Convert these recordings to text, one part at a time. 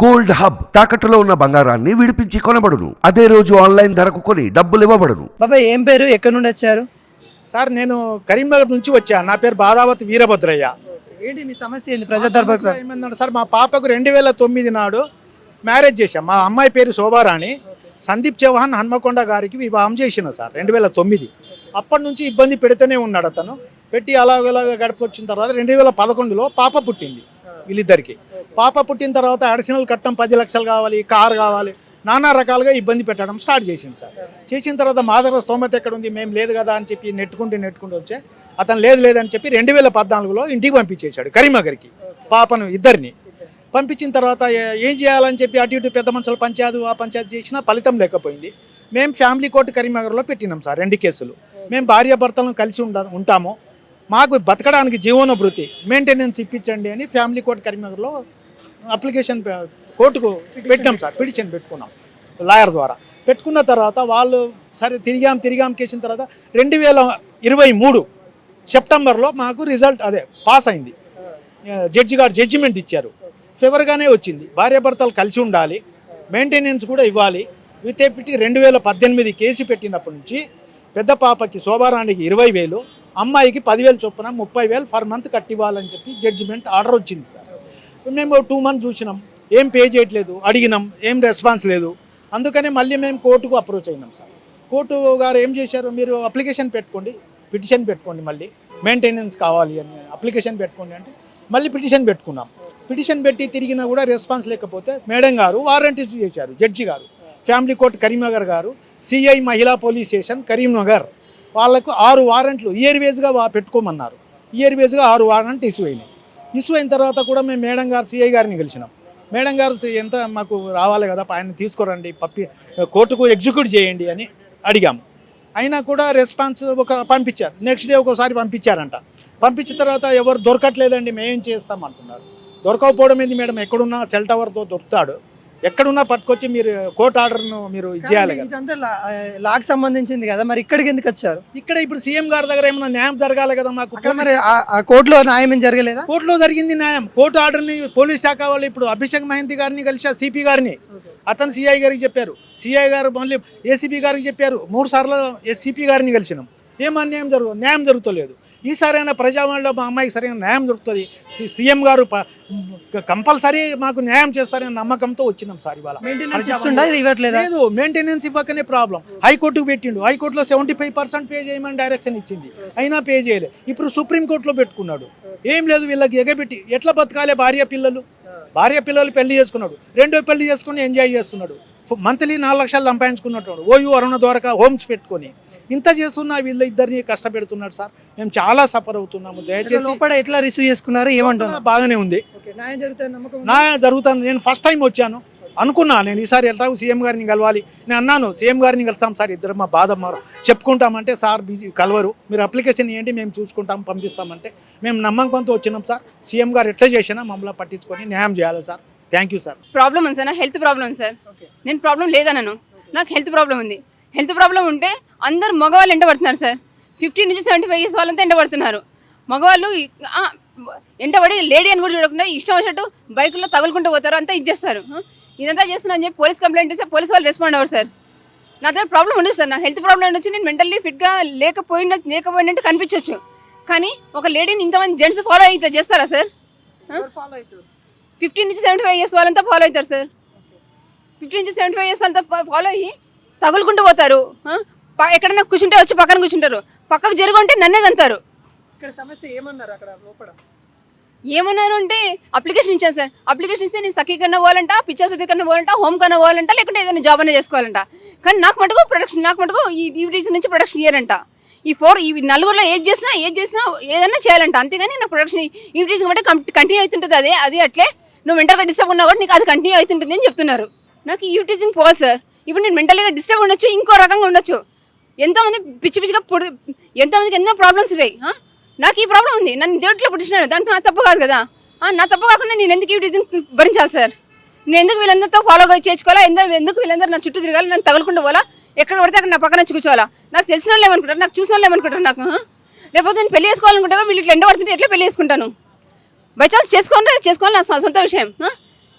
Gold hub తాకట్టులో ఉన్న బంగారాన్ని విడిపించి కొనబడును. అదే రోజు ఆన్లైన్ ధరకు కొని డబ్బులు ఇవ్వబడును. బాబాయ్ ఏం పేరు? ఎక్కడి నుండి వచ్చారు? సార్ నేను కరీంనగర్ నుంచి వచ్చాను నా పేరు బాదావతి వీరభద్రయ్య. ఏంటి మీ సమస్య ఏంది? ప్రజా దర్బార్ ఏమైందంటే సార్ మా పాపకు రెండు వేల తొమ్మిది నాడు మ్యారేజ్ చేశాం. మా అమ్మాయి పేరు శోభారాణి. సందీప్ చౌహాన్ హన్మకొండ గారికి వివాహం చేసిన సార్ రెండు వేల తొమ్మిది. అప్పటి నుంచి ఇబ్బంది పెడితేనే ఉన్నాడు అతను. పెట్టి అలాగలాగ గడిపొచ్చిన తర్వాత రెండు వేల పదకొండులో పాప పుట్టింది. వీళ్ళిద్దరికి. పాప పుట్టిన తర్వాత అడిషనల్ కట్టడం పది లక్షలు కావాలి కారు కావాలి నానా రకాలుగా ఇబ్బంది పెట్టడం స్టార్ట్ చేసింది సార్. చేసిన తర్వాత మాదర స్తోమత ఎక్కడ ఉంది మేము లేదు కదా అని చెప్పి నెట్టుకుంటూ నెట్టుకుంటూ వచ్చే అతను లేదు లేదని చెప్పి రెండు వేల పద్నాలుగులో ఇంటికి పంపించేశాడు కరీంనగర్కి పాపను ఇద్దరిని. పంపించిన తర్వాత ఏం చేయాలని చెప్పి అటు ఇటు పెద్ద మనుషులు పంచాయతీ ఆ పంచాయతీ చేసినా ఫలితం లేకపోయింది. మేము ఫ్యామిలీ కోర్టు కరీంనగర్లో పెట్టినాం సార్ రెండు కేసులు. మేము భార్యాభర్తలను కలిసి ఉండ ఉంటాము. మాకు బతకడానికి జీవనోభృతి మెయింటెనెన్స్ ఇప్పించండి అని ఫ్యామిలీ కోర్టు కరీంనగర్లో అప్లికేషన్ కోర్టుకు పెట్టాం సార్ పిటిషన్ పెట్టుకున్నాం లాయర్ ద్వారా. పెట్టుకున్న తర్వాత వాళ్ళు సరే తిరిగాం తిరిగాం కేసిన తర్వాత రెండు వేల ఇరవై మూడు సెప్టెంబర్లో మాకు రిజల్ట్ అదే పాస్ అయింది. జడ్జి గారు జడ్జిమెంట్ ఇచ్చారు. ఫేవర్గానే వచ్చింది. భార్యాభర్తలు కలిసి ఉండాలి మెయింటెనెన్స్ కూడా ఇవ్వాలి. విత్ ఎఫిటీ రెండు వేల పద్దెనిమిది కేసు పెట్టినప్పటి నుంచి పెద్ద పాపకి శోభారానికి ఇరవై వేలు అమ్మాయికి పదివేలు చొప్పున ముప్పై వేలు ఫర్ మంత్ కట్టివ్వాలని చెప్పి జడ్జిమెంట్ ఆర్డర్ వచ్చింది సార్. మేము టూ మంత్స్ చూసినాం. ఏం పే చేయట్లేదు. అడిగినాం. ఏం రెస్పాన్స్ లేదు. అందుకనే మళ్ళీ మేము కోర్టుకు అప్రోచ్ అయినాం సార్. కోర్టు గారు ఏం చేశారు? మీరు అప్లికేషన్ పెట్టుకోండి. పిటిషన్ పెట్టుకోండి మళ్ళీ. మెయింటెనెన్స్ కావాలి అని అప్లికేషన్ పెట్టుకోండి అంటే మళ్ళీ పిటిషన్ పెట్టుకున్నాం. పిటిషన్ పెట్టి తిరిగినా కూడా రెస్పాన్స్ లేకపోతే మేడం గారు వారెంట్ ఇష్యూ చేశారు judge garu. Family court Karimnagar garu. CI మహిళా పోలీస్ స్టేషన్ కరీంనగర్. వాళ్ళకు ఆరు వారెంట్లు ఇయర్ వేజ్గా పెట్టుకోమన్నారు. ఇయర్ వేస్గా ఆరు వారెంట్ ఇష్యూ అయినాయి. ఇష్యూ అయిన తర్వాత కూడా మేము మేడం గారు సిఐ గారిని గెలిచినాం మేడం గారు "సి- ఎంత మాకు రావాలి కదా ఆయన తీసుకురండి పప్పి కోర్టుకు ఎగ్జిక్యూట్ చేయండి అని అడిగాము అయినా కూడా రెస్పాన్స్ ఒక పంపించారు. నెక్స్ట్ డే ఒకసారి పంపించారంట. పంపించిన తర్వాత ఎవరు దొరకట్లేదండి మేమేం చేస్తాం అంటున్నారు. దొరకకపోవడం ఏంది మేడం? ఎక్కడున్నా సెల్ టవర్తో దొరుకుతాడు. ఎక్కడున్నా పట్టుకొచ్చి మీరు కోర్టు ఆర్డర్ను మీరు ఇచ్చేయాలి ఇదంతా లాక్ సంబంధించింది కదా మరి ఇక్కడికి ఎందుకు వచ్చారు? ఇక్కడ ఇప్పుడు సీఎం గారి దగ్గర ఏమైనా న్యాయం జరగాలి కదా మాకు? మరి ఆ- ఆ కోర్టులో న్యాయం ఏం జరగలేదా? కోర్టులో జరిగింది న్యాయం. కోర్టు ఆర్డర్ని పోలీస్ శాఖ వాళ్ళు ఇప్పుడు అభిషేక్ మహంతి గారిని కలిసి సిపి గారిని అతను సిఐ గారికి చెప్పారు. సిఐ గారు మళ్ళీ ఏసీపీ గారికి చెప్పారు. మూడు సార్లు ఎస్సీపీ గారిని కలిసినాం. ఏం అన్యాయం జరుగు న్యాయం జరుగుతలేదు. ఈసారైనా ప్రజావాణిలో మా అమ్మాయికి సరైన న్యాయం దొరుకుతుంది. సి- సీఎం గారు కంపల్సరీ మాకు న్యాయం చేస్తారనే నమ్మకంతో వచ్చినాం సార్ ఇవాళ. లేదు మెయింటెనెన్స్ ఇవ్వకనే ప్రాబ్లం హైకోర్టుకు పెట్టిండు. హైకోర్టులో సెవెంటీ ఫైవ్ పర్సెంట్ పే చేయమని డైరెక్షన్ ఇచ్చింది. అయినా పే చేయలే. ఇప్పుడు సుప్రీంకోర్టులో పెట్టుకున్నాడు. ఏం లేదు వీళ్ళకి ఎగబెట్టి ఎట్లా బతకాలి భార్య పిల్లలు? భార్య పిల్లలు పెళ్ళి చేసుకున్నాడు. రెండో పెళ్ళి చేసుకుని ఎంజాయ్ చేస్తున్నాడు. మంత్లీ నాలుగు లక్షలు సంపాదించుకున్నట్టు ఓయూ అరుణ ద్వారకా హోమ్స్ పెట్టుకొని. ఇంత చేస్తున్నా వీళ్ళ ఇద్దరిని కష్టపెడుతున్నాడు సార్. మేము చాలా సఫర్ అవుతున్నాము. దయచేసి లోపల ఎట్లా రిసీవ్ చేసుకున్నారు? ఏమంటున్నారు? బాగానే ఉంది. న్యాయం జరుగుతుంది నమ్మకం నా జరుగుతాను. నేను ఫస్ట్ టైం వచ్చాను. అనుకున్నా నేను ఈసారి ఎట్లాగో సీఎం గారిని కలవాలి. నేను అన్నాను సీఎం గారిని కలిసాం సార్ ఇద్దరు మా బాధ మా చెప్పుకుంటామంటే సార్ బిజీ కలవరు. మీరు అప్లికేషన్ ఇవ్వండి మేము చూసుకుంటాం పంపిస్తామంటే. మేము నమ్మకంతో వచ్చినాం సార్. సీఎం గారు ఎట్లా చేసినా మమ్మల్ని పట్టించుకొని న్యాయం చేయాలి sir. Thank you sir problem ఉంది సార్. నాకు హెల్త్ ప్రాబ్లం ఉంది సార్. నేను ప్రాబ్లం లేదన్నాను నాకు హెల్త్ ప్రాబ్లం ఉంది. హెల్త్ ప్రాబ్లం ఉంటే అందరు మగవాళ్ళు ఎంట పడుతున్నారు సార్. ఫిఫ్టీ నుంచి సెవెంటీ ఫైవ్ ఇయర్స్ వాళ్ళంతా ఎంట పడుతున్నారు మగవాళ్ళు ఎంటబడి లేడీ అని కూడా చూడకుండా ఇష్టం వచ్చినట్టు బైకుల్లో తగులుకుంటూ పోతారు అంతా ఇచ్చేస్తారు ఇదంతా చేస్తున్నా అని చెప్పి పోలీస్ కంప్లైంట్ ఇస్తే పోలీస్ వాళ్ళు రెస్పాండ్ అవ్వరు సార్. నా దగ్గర ప్రాబ్లం ఉండదు సార్. నా హెల్త్ ప్రాబ్లం ఉండొచ్చు నేను మెంటల్లీ ఫిట్గా లేకపోయిన లేకపోయినట్టు కనిపించవచ్చు కానీ ఒక లేడీని ఇంతమంది జెంట్స్ ఫాలో అయితే చేస్తారా సార్? ఫిఫ్టీన్ నుంచి సెవెంటీ ఫైవ్ ఇయర్స్ వాళ్ళంతా ఫాలో అవుతారు సార్. ఫిఫ్టీన్ నుంచి సెవెంటీ ఫైవ్ ఇయర్స్ అంతా ఫాలో అయ్యి తగులుకుంటూ పోతారు. ఎక్కడైనా కూర్చుంటే వచ్చి పక్కన కూర్చుంటారు. పక్కకు జరుగుంటే నన్నే తంతారు. ఇక్కడ సమస్య ఏమన్నారు అక్కడ లోపల? ఏమన్నారు అంటే అప్లికేషన్ ఇచ్చాను సార్. అప్లికేషన్ ఇస్తే నేను సఖీ కన్నా పోవాలంట పిచ్చాసుపత్రి కన్నా పోవాలంట హోమ్ కన్నా పోవాలంట లేకుంటే ఏదైనా జాబ్ అనే చేసుకోవాలంట. కానీ నాకు మటుకు ప్రొడక్షన్ నాకు మటుకు ఈ డ్యూటీస్ నుంచి ప్రొడక్షన్ ఇయ్యారంట. ఈ ఫోర్ ఈ నలుగురిలో ఏది చేసినా ఏది చేసినా ఏదైనా చేయాలంట. అంతేగాని నాకు ప్రొడక్షన్ ఈ డ్యూటీస్ బట్టి కంటిన్యూ అవుతుంటుంది అదే అది అట్లే. నువ్వు మెంటల్గా డిస్టర్బ్ ఉన్నా కూడా నీకు అది కంటిన్యూ అవుతుంటుంది అని చెప్తున్నారు. నాకు ఈ టీచింగ్ పోవాలి సార్. ఇప్పుడు నేను మెంటల్గా డిస్టర్బ్ ఉండొచ్చు ఇంకో రకంగా ఉండొచ్చు. ఎంతోమంది పిచ్చి పిచ్చిగా పొడి ఎంతోమందికి ఎన్నో ప్రాబ్లమ్స్ ఉన్నాయి నాకు ఈ ప్రాబ్లం ఉంది. నన్ను దేవుట్లో పుట్టించినాడు. దానికి నా తప్పు కాదు కదా. నా తప్పు కాకుండా నేను ఎందుకు ఈ టీచింగ్ భరించాలి సార్ నేను ఎందుకు వీళ్ళందరితో ఫాలో చేసుకోవాలా ఎందుకు ఎందుకు వీళ్ళందరూ నా చుట్టూ తిరగాలి? నన్ను తగులుకుంటూ పోవాలా? ఎక్కడ పడితే అక్కడ నా పక్కన చూచోవాలా నాకు తెలిసిన వాళ్ళు ఏమనుకుంటారు? నాకు చూసిన వాళ్ళు ఏమనుకుంటారు నాకు లేకపోతే రేపు నేను పెళ్ళి చేసుకోవాలనుకుంటే వీళ్ళు ఇట్లా ఎండ పడుతుంటే ఎట్లా పెళ్ళి చేసుకుంటాను? బై ఛాన్స్ చేసుకోవాలి? చేసుకోవాలి? నా సొంత విషయం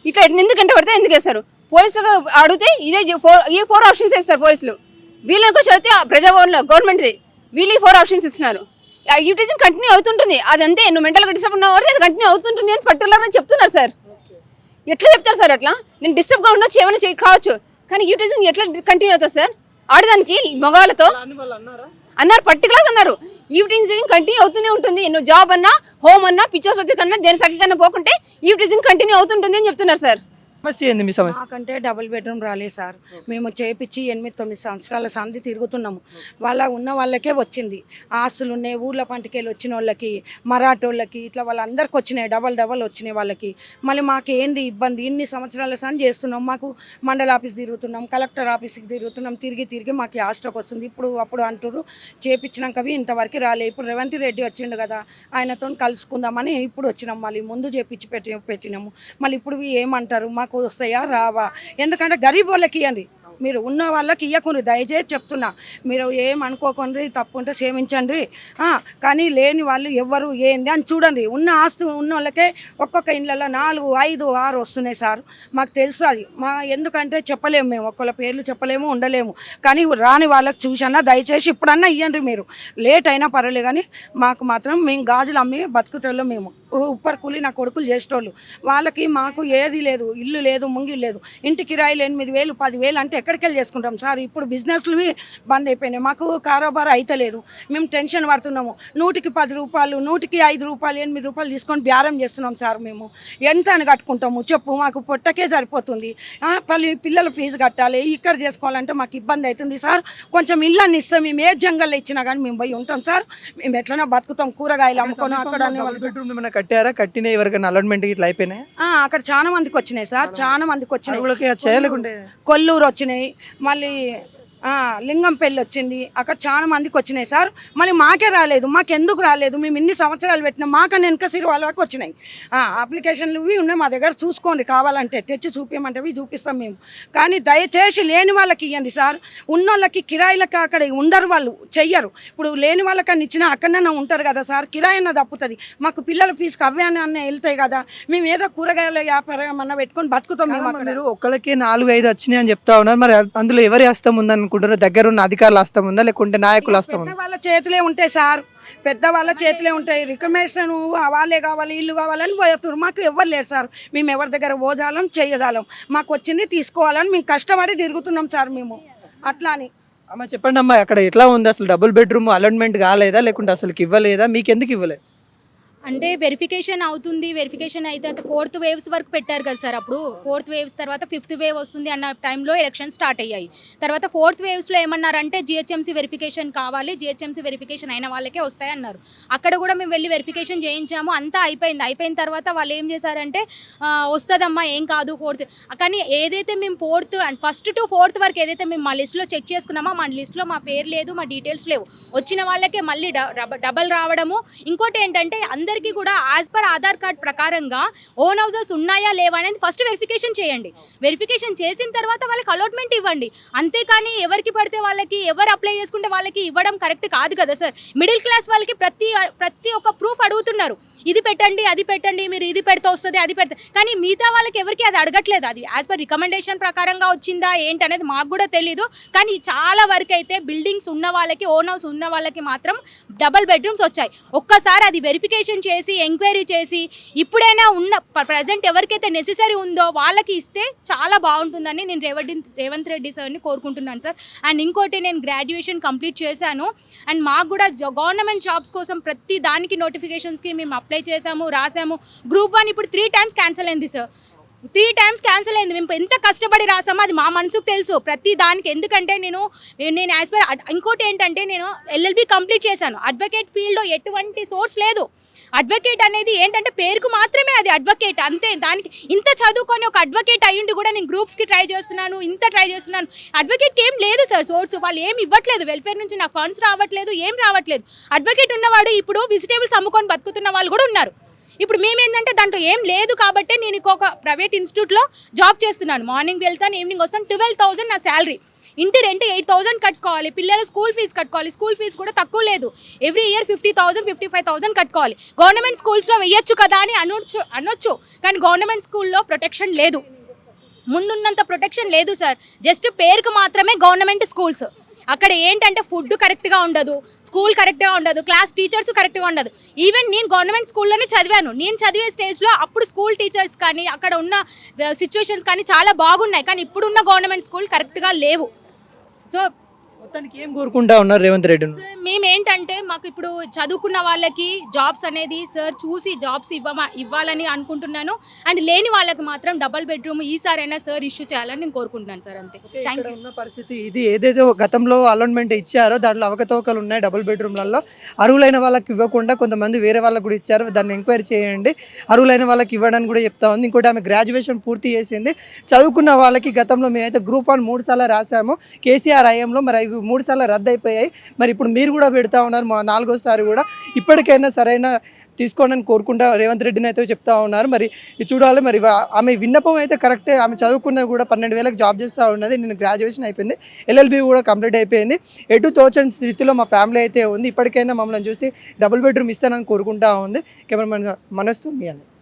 ఇట్లా ఎందుకు ఎండ పడితే ఎందుకు వేస్తారు? పోలీసులు అడిగితే ఇదే ఫోర్ ఈ ఫోర్ ఆప్షన్స్ ఇస్తారు పోలీసులు. వీళ్ళని కొంచెం అడిగితే ప్రజాభవన్లో గవర్నమెంట్ది. వీళ్ళు ఫోర్ ఆప్షన్స్ ఇస్తున్నారు. యూటీజింగ్ కంటిన్యూ అవుతుంటుంది. అదంతే నువ్వు మెంటల్గా డిస్టర్బ్ ఉన్నావు అది కంటిన్యూ అవుతుంటుంది అని పర్టికులర్గా చెప్తున్నారు సార్. ఎట్లా చెప్తారు సార్ అట్లా? నేను డిస్టర్బ్గా ఉండొచ్చు ఏమైనా చేయ కావచ్చు. కానీ యూటీజింగ్ ఎట్లా కంటిన్యూ అవుతుంది సార్? ఆడదానికి మగవాళ్ళతో అన్నారు? పర్టికులర్గా అన్నారు. ఈవిటీజింగ్ కంటిన్యూ అవుతూనే ఉంటుంది. నువ్వు జాబ్ అన్నా హోమ్ అన్నా పిచ్చాసుపత్రి కన్నా దేని సఖి కన్నా పోకుంటే ఈవిటీజింగ్ కంటిన్యూ అవుతుంటుంది అని చెప్తున్నారు సార్. సమస్య ఏంది మీ సమస్య? మాకంటే డబుల్ బెడ్రూమ్ రాలేదు సార్. మేము చేపించి ఎనిమిది తొమ్మిది సంవత్సరాల సంధి తిరుగుతున్నాము. వాళ్ళ ఉన్న వాళ్ళకే వచ్చింది. ఆస్తులు ఉన్నాయి ఊర్ల పంటకెళ్ళి వచ్చిన వాళ్ళకి మరాఠోళ్ళకి ఇట్లా వాళ్ళందరికి వచ్చినాయి డబల్ డబల్ వచ్చినాయి వాళ్ళకి. మళ్ళీ మాకేంది ఇబ్బంది? ఇన్ని సంవత్సరాల సంధి చేస్తున్నాం. మాకు మండల ఆఫీస్ తిరుగుతున్నాం కలెక్టర్ ఆఫీస్కి తిరుగుతున్నాం. తిరిగి తిరిగి మాకు ఆస్ట్రోకి వస్తుంది. ఇప్పుడు అప్పుడు అంటారు చేపించినాకవి ఇంతవరకు రాలే. ఇప్పుడు రేవంత్ రెడ్డి వచ్చిండు కదా ఆయనతో కలుసుకుందామని ఇప్పుడు వచ్చినాం. మళ్ళీ ముందు చేపించి పెట్టి పెట్టినాము. మళ్ళీ ఇప్పుడు ఏమంటారు? మాకు వస్తాయా? రావా. ఎందుకంటే గరీబ్ వాళ్ళకి ఇవ్వండి మీరు ఉన్న వాళ్ళకి ఇయ్యకుండ్రి దయచేసి చెప్తున్నా. మీరు ఏమనుకోకండి తప్పు ఉంటే క్షమించండి. కానీ లేని వాళ్ళు ఎవ్వరు ఏంది అని చూడండి. ఉన్న ఆస్తు ఉన్న వాళ్ళకే ఒక్కొక్క ఇండ్లలో నాలుగు ఐదు ఆరు వస్తున్నాయి సార్. మాకు తెలుసు అది. మా ఎందుకంటే చెప్పలేము మేము. ఒక్కళ్ళ పేర్లు చెప్పలేము ఉండలేము. కానీ రాని వాళ్ళకి చూసన్నా దయచేసి ఇప్పుడన్నా ఇవ్వండి మీరు. లేట్ అయినా పర్వాలేదు కానీ మాకు మాత్రం మేము గాజులు అమ్మి బతుకుటోళ్ళు మేము. ఉప్పర్ కూలి నా కొడుకులు చేసేటోళ్ళు. వాళ్ళకి మాకు ఏది లేదు ఇల్లు లేదు ముంగి లేదు. ఇంటి కిరాయిలు ఎనిమిది వేలు పదివేలు అంటే ఎక్కడ ఎక్కడికి వెళ్ళి చేసుకుంటాం? సార్ ఇప్పుడు బిజినెస్లు బంద్ అయిపోయినాయి. మాకు కారోబార్ అయితలేదు. మేము టెన్షన్ పడుతున్నాము. నూటికి పది రూపాయలు నూటికి ఐదు రూపాయలు ఎనిమిది రూపాయలు తీసుకొని బేరం చేస్తున్నాం సార్ మేము. ఎంత అని కట్టుకుంటాము? చెప్పు మాకు పొట్టకే సరిపోతుంది. పల్లి పిల్లల ఫీజు కట్టాలి. ఇక్కడ చేసుకోవాలంటే మాకు ఇబ్బంది అవుతుంది సార్. కొంచెం ఇళ్ళని ఇస్తాం మేము ఏ జంగల్లో ఇచ్చినా కానీ మేము పోయి ఉంటాం సార్. మేము ఎట్లనో బతుకుతాం కూరగాయలు అమ్ముకొని అక్కడ కట్టారా? కట్టిన ఎవరికైనా? అలాట్మెంట్ ఇట్లా అయిపోయినాయి? అక్కడ చాలా మందికి వచ్చినాయి సార్. చాలా మందికి వచ్చినాయి. కొల్లూరు వచ్చినాయి మళ్ళీ ఆ, లింగంపల్లి వచ్చింది. అక్కడ చాలా మందికి వచ్చినాయి సార్. మళ్ళీ మాకే రాలేదు. మాకు ఎందుకు రాలేదు? మేము ఇన్ని సంవత్సరాలు పెట్టినాం. మాకన్నా వెనక సిరి వాళ్ళ వరకు వచ్చినాయి. అప్లికేషన్లు ఇవి ఉన్నాయి మా దగ్గర. చూసుకోండి. కావాలంటే తెచ్చి చూపించమంటే చూపిస్తాం మేము. కానీ దయచేసి లేని వాళ్ళకి ఇవ్వండి సార్. ఉన్నోళ్ళకి కిరాయిలకి అక్కడ ఉండరు వాళ్ళు. చెయ్యరు. ఇప్పుడు లేని వాళ్ళకన్నా ఇచ్చినా అక్కడనే ఉంటారు కదా సార్. కిరాయి అన్న తప్పుతుంది. మాకు పిల్లల ఫీజుకి అవే అన్న వెళ్తాయి కదా. మేము ఏదో కూరగాయల వ్యాపారం ఏమన్నా పెట్టుకొని బతుకుతాం మేము మీరు ఒక్కళ్ళకి నాలుగు ఐదు వచ్చినాయి అని చెప్తా ఉన్నారు. మరి అందులో ఎవరి హస్తం ఉందని అనుకుంటారు దగ్గర ఉన్న అధికారుల హస్తం ఉందా? లేకుంటే నాయకుల హస్తం ఉందా? వాళ్ళ చేతులే ఉంటాయి సార్. పెద్ద వాళ్ళ చేతులే ఉంటాయి. రికమెండేషన్ వాళ్ళే కావాలి ఇల్లు కావాలని పోతున్నారు మాకు ఎవరు లేరు సార్. మేము ఎవరి దగ్గర పోజాలం చేయజాలం మాకు వచ్చింది తీసుకోవాలని మేము కష్టపడి తిరుగుతున్నాం సార్ మేము. అట్లా అని అమ్మ చెప్పండి అమ్మా అక్కడ ఎట్లా ఉంది? అసలు డబుల్ బెడ్రూమ్ అలాట్మెంట్ కాలేదా? లేకుంటే అసలు ఇవ్వలేదా? మీకు ఎందుకు ఇవ్వలేదు? అంటే వెరిఫికేషన్ అవుతుంది వెరిఫికేషన్ అయితే ఫోర్త్ వేవ్స్ వరకు పెట్టారు కదా సార్ అప్పుడు. ఫోర్త్ వేవ్స్ తర్వాత ఫిఫ్త్ వేవ్ వస్తుంది అన్న టైంలో ఎలక్షన్ స్టార్ట్ అయ్యాయి. తర్వాత ఫోర్త్ వేవ్స్లో ఏమన్నారంటే జిహెచ్ఎంసీ వెరిఫికేషన్ కావాలి జిహెచ్ఎంసీ వెరిఫికేషన్ అయిన వాళ్ళకే వస్తాయి అన్నారు. అక్కడ కూడా మేము వెళ్ళి వెరిఫికేషన్ చేయించాము అంతా అయిపోయింది. అయిపోయిన తర్వాత వాళ్ళు ఏం చేశారంటే వస్తుందమ్మా ఏం కాదు ఫోర్త్ కానీ ఏదైతే మేము fourth and first to fourth వరకు ఏదైతే మేము మా లిస్ట్లో చెక్ చేసుకున్నామో మా లిస్ట్లో మా పేరు లేదు మా డీటెయిల్స్ లేవు. వచ్చిన వాళ్ళకే మళ్ళీ డబల్ రావడము. ఇంకోటి ఏంటంటే అందరికీ కూడా యాజ్ పర్ ఆధార్ కార్డ్ ప్రకారంగా ఓన్ హౌసెస్ ఉన్నాయా లేవా అనేది ఫస్ట్ వెరిఫికేషన్ చేయండి. వెరిఫికేషన్ చేసిన తర్వాత వాళ్ళకి అలాట్మెంట్ ఇవ్వండి. అంతేకాని ఎవరికి పడితే వాళ్ళకి ఎవరు అప్లై చేసుకుంటే వాళ్ళకి ఇవ్వడం కరెక్ట్ కాదు కదా సార్ మిడిల్ క్లాస్ వాళ్ళకి ప్రతి ప్రతి ఒక్క ప్రూఫ్ అడుగుతున్నారు. ఇది పెట్టండి అది పెట్టండి మీరు ఇది పెడితే వస్తుంది అది పెడితే కానీ మిగతా వాళ్ళకి ఎవరికి అది అడగట్లేదు. అది యాజ్ పర్ రికమెండేషన్ ప్రకారంగా వచ్చిందా ఏంటి అనేది మాకు కూడా తెలీదు. కానీ చాలా వరకు అయితే బిల్డింగ్స్ ఉన్న వాళ్ళకి ఓన్ హౌస్ ఉన్న వాళ్ళకి మాత్రం డబల్ బెడ్రూమ్స్ వచ్చాయి. ఒక్కసారి అది వెరిఫికేషన్ చేసి ఎంక్వైరీ చేసి ఇప్పుడైనా ఉన్న ప్రజెంట్ ఎవరికైతే నెసెసరీ ఉందో వాళ్ళకి ఇస్తే చాలా బాగుంటుందని నేను రేవంత్ రేవంత్ రెడ్డి సార్ని కోరుకుంటున్నాను సార్. అండ్ ఇంకోటి నేను గ్రాడ్యుయేషన్ కంప్లీట్ చేశాను. అండ్ మాకు కూడా గవర్నమెంట్ జాబ్స్ కోసం ప్రతి దానికి నోటిఫికేషన్స్కి మేము అప్లై అప్లై చేసాము రాసాము గ్రూప్ వన్ ఇప్పుడు త్రీ టైమ్స్ క్యాన్సిల్ అయింది సార్ త్రీ టైమ్స్ క్యాన్సిల్ అయింది. మేము ఎంత కష్టపడి రాసామో అది మా మనసుకు తెలుసు. ప్రతి దానికి ఎందుకంటే నేను నేను యాజ్ పర్ ఇంకోటి ఏంటంటే నేను ఎల్ఎల్బి కంప్లీట్ చేశాను. అడ్వకేట్ ఫీల్డ్లో ఎటువంటి సోర్స్ లేదు. అడ్వకేట్ అనేది ఏంటంటే పేరుకు మాత్రమే అది అడ్వకేట్ అంతే. దానికి ఇంత చదువుకొని ఒక అడ్వకేట్ అయ్యుండి కూడా నేను గ్రూప్స్కి ట్రై చేస్తున్నాను ఇంత ట్రై చేస్తున్నాను. అడ్వకేట్కి ఏం లేదు సార్ సోర్స్ వాళ్ళు ఏం ఇవ్వట్లేదు. వెల్ఫేర్ నుంచి నాకు ఫండ్స్ రావట్లేదు ఏం రావట్లేదు. అడ్వకేట్ ఉన్నవాడు ఇప్పుడు వెజిటేబుల్స్ అమ్ముకొని బతుకుతున్న వాళ్ళు కూడా ఉన్నారు. ఇప్పుడు మేమేంటంటే దాంట్లో ఏం లేదు కాబట్టి నేను ఇంకొక ప్రైవేట్ ఇన్స్టిట్యూట్లో జాబ్ చేస్తున్నాను. మార్నింగ్ వెళ్తాను ఈవినింగ్ వస్తాను ట్వెల్వ్ థౌసండ్ నా శాలరీ ఇంటి రెంట్ ఎయిట్ థౌసండ్ కట్టుకోవాలి పిల్లల స్కూల్ ఫీజు కట్టుకోవాలి స్కూల్ ఫీజు కూడా తక్కువ లేదు. Every year fifty thousand fifty five thousand కట్టుకోవాలి గవర్నమెంట్ స్కూల్స్లో వెయ్యొచ్చు కదా అని అనొచ్చు అనొచ్చు కానీ గవర్నమెంట్ స్కూల్లో ప్రొటెక్షన్ లేదు. ముందున్నంత ప్రొటెక్షన్ లేదు సార్ జస్ట్ పేరుకు మాత్రమే గవర్నమెంట్ స్కూల్స్ అక్కడ ఏంటంటే ఫుడ్ కరెక్ట్గా ఉండదు స్కూల్ కరెక్ట్గా ఉండదు క్లాస్ టీచర్స్ కరెక్ట్గా ఉండదు. ఈవెన్ నేను గవర్నమెంట్ స్కూల్లోనే చదివాను. నేను చదివే స్టేజ్లో అప్పుడు స్కూల్ టీచర్స్ కానీ అక్కడ ఉన్న uh, సిచ్యువేషన్స్ కానీ చాలా బాగున్నాయి. కానీ ఇప్పుడున్న గవర్నమెంట్ స్కూల్ కరెక్ట్గా లేవు. So మొత్తానికి ఏం కోరుకుంటా ఉన్నారు రేవంత్ రెడ్డి సార్, మేమేంటంటే మాకు ఇప్పుడు చదువుకున్న వాళ్ళకి జాబ్స్ అనేది సార్ చూసి జాబ్స్ ఇవ్వ ఇవ్వాలని అనుకుంటున్నాను. అండ్ లేని వాళ్ళకి మాత్రం డబల్ బెడ్రూమ్ ఈసారైనా సార్ ఇష్యూ చేయాలని నేను కోరుకుంటున్నాను సార్ అంతే. థ్యాంక్ ఉన్న పరిస్థితి ఇది. ఏదైతే గతంలో అలాట్మెంట్ ఇచ్చారో దాంట్లో అవకతవకలు ఉన్నాయి డబుల్ బెడ్రూమ్లలో అర్హులైన వాళ్ళకి ఇవ్వకుండా కొంతమంది వేరే వాళ్ళకి కూడా ఇచ్చారు. దాన్ని ఎంక్వైరీ చేయండి. అర్హులైన వాళ్ళకి ఇవ్వడానికి కూడా చెప్తా ఉంది. ఇంకోటి ఆమె గ్రాడ్యుయేషన్ పూర్తి చేసింది. చదువుకున్న వాళ్ళకి గతంలో మేమైతే గ్రూప్ వన్ మూడు సార్లు రాసాము. కేసీఆర్ ఐఎంలో మరి నాలుగు మూడు సార్లు రద్దు అయిపోయాయి మరి ఇప్పుడు మీరు కూడా పెడతా ఉన్నారు. మా నాలుగోసారి కూడా ఇప్పటికైనా సరైన తీసుకోండి అని కోరుకుంటా రేవంత్ రెడ్డిని అయితే చెప్తా ఉన్నారు. మరి ఇది చూడాలి. మరి ఆమె విన్నపం అయితే కరెక్టే. ఆమె చదువుకున్న కూడా పన్నెండు వేలకు జాబ్ చేస్తూ ఉన్నది. నేను గ్రాడ్యుయేషన్ అయిపోయింది. ఎల్ఎల్బి కూడా కంప్లీట్ అయిపోయింది. ఎటు తోచని స్థితిలో మా ఫ్యామిలీ అయితే ఉంది. ఇప్పటికైనా మమ్మల్ని చూసి డబుల్ బెడ్రూమ్ ఇస్తానని కోరుకుంటా ఉంది. కెమెరామెన్ మనస్తో మీ అని